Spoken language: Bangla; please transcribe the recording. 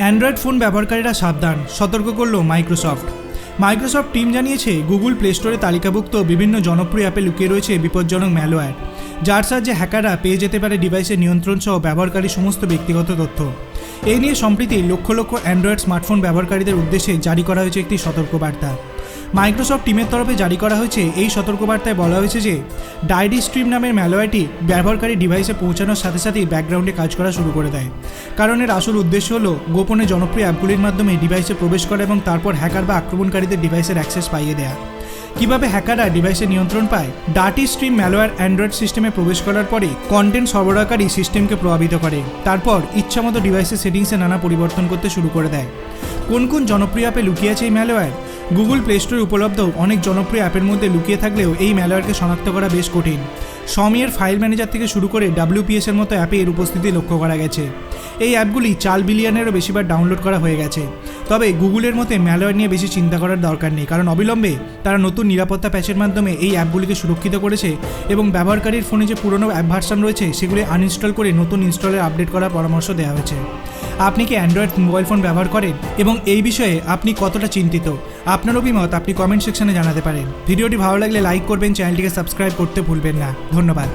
অ্যান্ড্রয়েড ফোন ব্যবহারকারীরা সাবধান, সতর্ক করল মাইক্রোসফট। মাইক্রোসফট টিম জানিয়েছে, গুগল প্লে স্টোরে তালিকাভুক্ত বিভিন্ন জনপ্রিয় অ্যাপে লুকিয়ে রয়েছে বিপজ্জনক ম্যালওয়্যার, যার সাহায্যে হ্যাকাররা পেয়ে যেতে পারে ডিভাইসের নিয়ন্ত্রণ সহ ব্যবহারকারী সমস্ত ব্যক্তিগত তথ্য। এই নিয়ে সম্প্রতি লক্ষ লক্ষ অ্যান্ড্রয়েড স্মার্টফোন ব্যবহারকারীদের উদ্দেশ্যে জারি করা হয়েছে একটি সতর্কবার্তা। মাইক্রোসফট টিমের তরফে জারি করা হয়েছে এই সতর্কবার্তায় বলা হয়েছে যে ডায়েরি স্ট্রিম নামের ম্যালওয়্যারটি ব্যবহারকারী ডিভাইসে পৌঁছানোর সাথে সাথেই ব্যাকগ্রাউন্ডে কাজ করা শুরু করে দেয়। কারণ এর আসল উদ্দেশ্য হলো গোপনে জনপ্রিয় অ্যাপগুলির মাধ্যমে ডিভাইসে প্রবেশ করা এবং তারপর হ্যাকার বা আক্রমণকারীদের ডিভাইসের অ্যাক্সেস পাইয়ে দেয়া। কীভাবে হ্যাকাররা ডিভাইসে নিয়ন্ত্রণ পায়? ডাটি স্ট্রিম ম্যালওয়্যার অ্যান্ড্রয়েড সিস্টেমে প্রবেশ করার পরে কন্টেন্ট সরবরাহকারী সিস্টেমকে প্রভাবিত করে। তারপর ইচ্ছামতো ডিভাইসের সেটিংসে নানা পরিবর্তন করতে শুরু করে দেয়। কোন কোন জনপ্রিয় অ্যাপে লুকিয়ে আছে এই ম্যালওয়্যার? গুগল প্লে স্টোরে উপলব্ধ অনেক জনপ্রিয় অ্যাপের মধ্যে লুকিয়ে থাকলেও এই ম্যালওয়্যারকে শনাক্ত করা বেশ কঠিন। সমিয়ের ফাইল ম্যানেজার থেকে শুরু করে ডাব্লিউপিএসের মতো অ্যাপে এর উপস্থিতি লক্ষ্য করা গেছে। এই অ্যাপগুলি চার বিলিয়নেরও বেশিবার ডাউনলোড করা হয়ে গেছে। তবে গুগলের মতে ম্যালওয়্যার নিয়ে বেশি চিন্তা করার দরকার নেই, কারণ অবিলম্বে তারা নতুন নিরাপত্তা প্যাচের মাধ্যমে এই অ্যাপগুলিকে সুরক্ষিত করেছে এবং ব্যবহারকারীর ফোনে যে পুরনো অ্যাপ ভার্সন রয়েছে সেগুলি আনইনস্টল করে নতুন ইনস্টলের আপডেট করার পরামর্শ দেওয়া হয়েছে। আপনি কি অ্যান্ড্রয়েড মোবাইল ফোন ব্যবহার করেন? এবং এই বিষয়ে আপনি কতটা চিন্তিত? আপনার অভিমত আপনি কমেন্ট সেকশনে জানাতে পারেন। ভিডিওটি ভালো লাগলে লাইক করবেন চ্যানেলটিকে সাবস্ক্রাইব করতে ভুলবেন না। ধন্যবাদ।